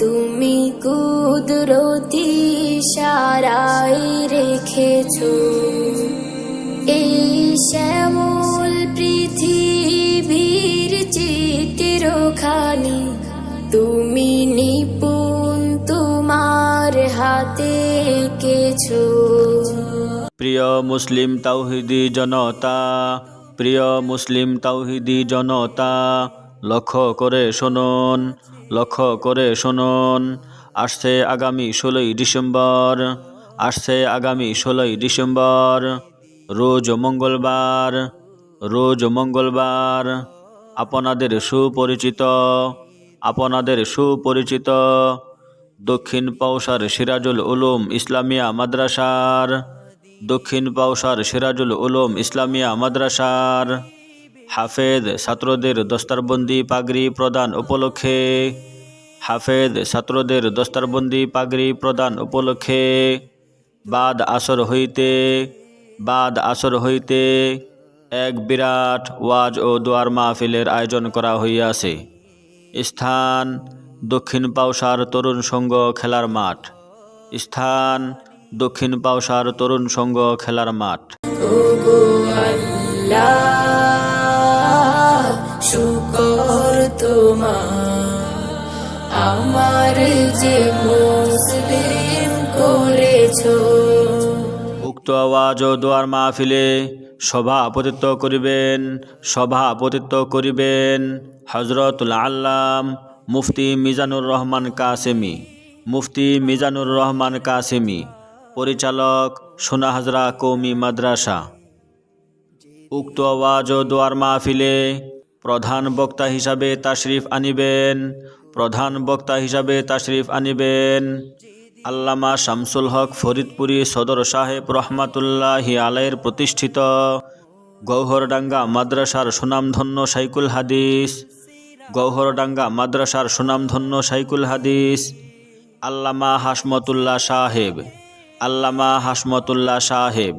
তুমি কুদরতি সারাই রেখেছো। এই শ্যামল পৃথিবীর চিত্রখানি, তুমি নিপুণ তোমার হাতে কেছো প্রিয় মুসলিম তাওহিদি জনতা, প্রিয় মুসলিম তাওহিদি জনতা, লক্ষ্য করে শুনুন লক্ষ্য করে শুনুন। আসছে আগামী ষোলোই ডিসেম্বর, আসছে আগামী ষোলোই ডিসেম্বর, রোজ মঙ্গলবার রোজ মঙ্গলবার। আপনাদের সুপরিচিত আপনাদের সুপরিচিত দক্ষিণ পাউসার সিরাজুল উলুম ইসলামিয়া মাদ্রাসার, দক্ষিণ পাউসার সিরাজুল উলুম ইসলামিয়া মাদ্রাসার। হাফেজ ছাত্রদের দস্তারবন্দি পাগড়ি প্রদান উপলক্ষে। হাফেজ ছাত্রদের দস্তারবন্দি পাগড়ি প্রদান উপলক্ষে। বাদ আসর হইতে, বাদ আসর হইতে এক বিরাট ওয়াজ ও দোয়ার মাহফিলের আয়োজন করা হইয়াছে। স্থান দক্ষিণ পাউসার তরুণ সংঘ খেলার মাঠ। স্থান দক্ষিণ পাউসার তরুণ সংঘ খেলার মাঠ। শুকর তোমার। আমার যে মুসলিম করেছ। উক্ত আওয়াজ ও দোয়ার মাহফিলে সভাপতিত্ব করিবেন সভাপতিত্ব করিবেন হজরতুল আল্লাম মুফতি মিজানুর রহমান কাসেমি। মুফতি মিজানুর রহমান কাসেমি, পরিচালক সোনা হাজরা কৌমি মাদ্রাসা। উক্ত আওয়াজ ও দোয়ার মাহফিলে প্রধান বক্তা হিসাবে তাশরিফ আনিবেন, প্রধান বক্তা হিসাবে তাশরিফ আনিবেন। আল্লামা শামসুল হক ফরিদপুরি সদর সাহেব রহমাতুল্লাহি আলাইয়ের প্রতিষ্ঠিত গৌহরডাঙ্গা মাদ্রাসার সুনামধন্য সাইকুল হাদিস, গৌহরডাঙ্গা মাদ্রাসার সুনামধন্য সাইকুল হাদিস, আল্লামা হাসমতুল্লাহ সাহেব, আল্লামা হাসমতুল্লাহ সাহেব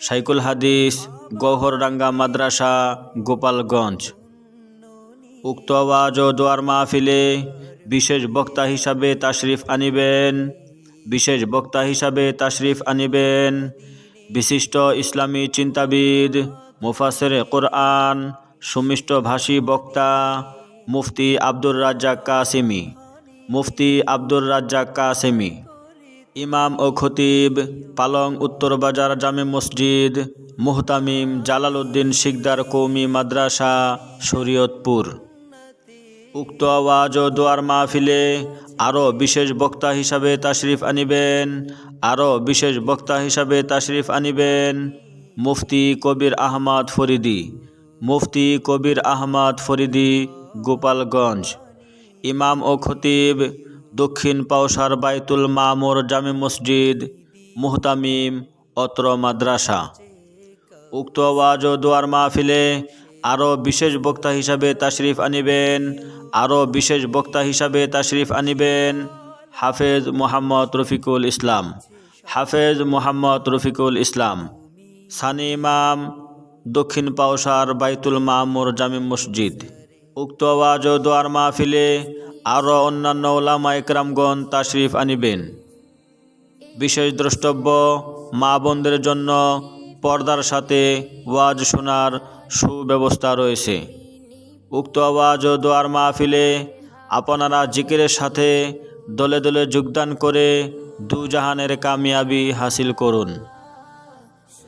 সাইকুল হাদিস গৌহরডাঙ্গা মাদ্রাসা, গোপালগঞ্জ। উক্ত আওয়াজ ও দোয়ার মাহফিলে বিশেষ বক্তা হিসাবে তাশরিফ আনিবেন, বিশেষ বক্তা হিসাবে তাশরিফ আনিবেন বিশিষ্ট ইসলামী চিন্তাবিদ মুফাসের কোরআন, সুমিষ্ট ভাষী বক্তা মুফতি আব্দুর রাজ্জাক কাসেমি। মুফতি আব্দুর রাজ্জাক কাসেমি। ইমাম ও খতিব, পালং উত্তর বাজার জামে মসজিদ, মুহতামিম জালালউদ্দিন শিকদার কৌমি মাদ্রাসা, শরীয়তপুর। উক্ত আওয়াজ ও দোয়ার মাহফিলে আরও বিশেষ বক্তা হিসাবে তাশরিফ আনিবেন, আরও বিশেষ বক্তা হিসাবে তাশরিফ আনিবেন মুফতি কবির আহমদ ফরিদি। মুফতি কবির আহমদ ফরিদি, গোপালগঞ্জ। ইমাম ও খতিব দক্ষিণ পাওসার বাইতুল মামুর জামে মসজিদ, মুহতামিম, অত্র মাদ্রাসা। উক্ত আওয়াজ ও দোয়ার মাহফিলে আরও বিশেষ বক্তা হিসাবে তাশরিফ আনিবেন, আরও বিশেষ বক্তা হিসাবে তাশরিফ আনিবেন হাফেজ মোহাম্মদ রফিকুল ইসলাম। হাফেজ মোহাম্মদ রফিকুল ইসলাম। সানি ইমাম, দক্ষিণ পাওসার বাইতুল মামুর জামে মসজিদ। উক্ত আওয়াজ ও দোয়ার মাহফিলে আরও অন্যান্য ওলামা একরামগণ তাশরিফ আনিবেন। বিশেষ দ্রষ্টব্য, মা বোনদের জন্য পর্দার সাথে ওয়াজ শোনার সুব্যবস্থা রয়েছে। উক্ত আওয়াজ ও দোয়ার মাহফিলে আপনারা জিকিরের সাথে দলে দলে যোগদান করে দুজাহানের কামিয়াবি হাসিল করুন।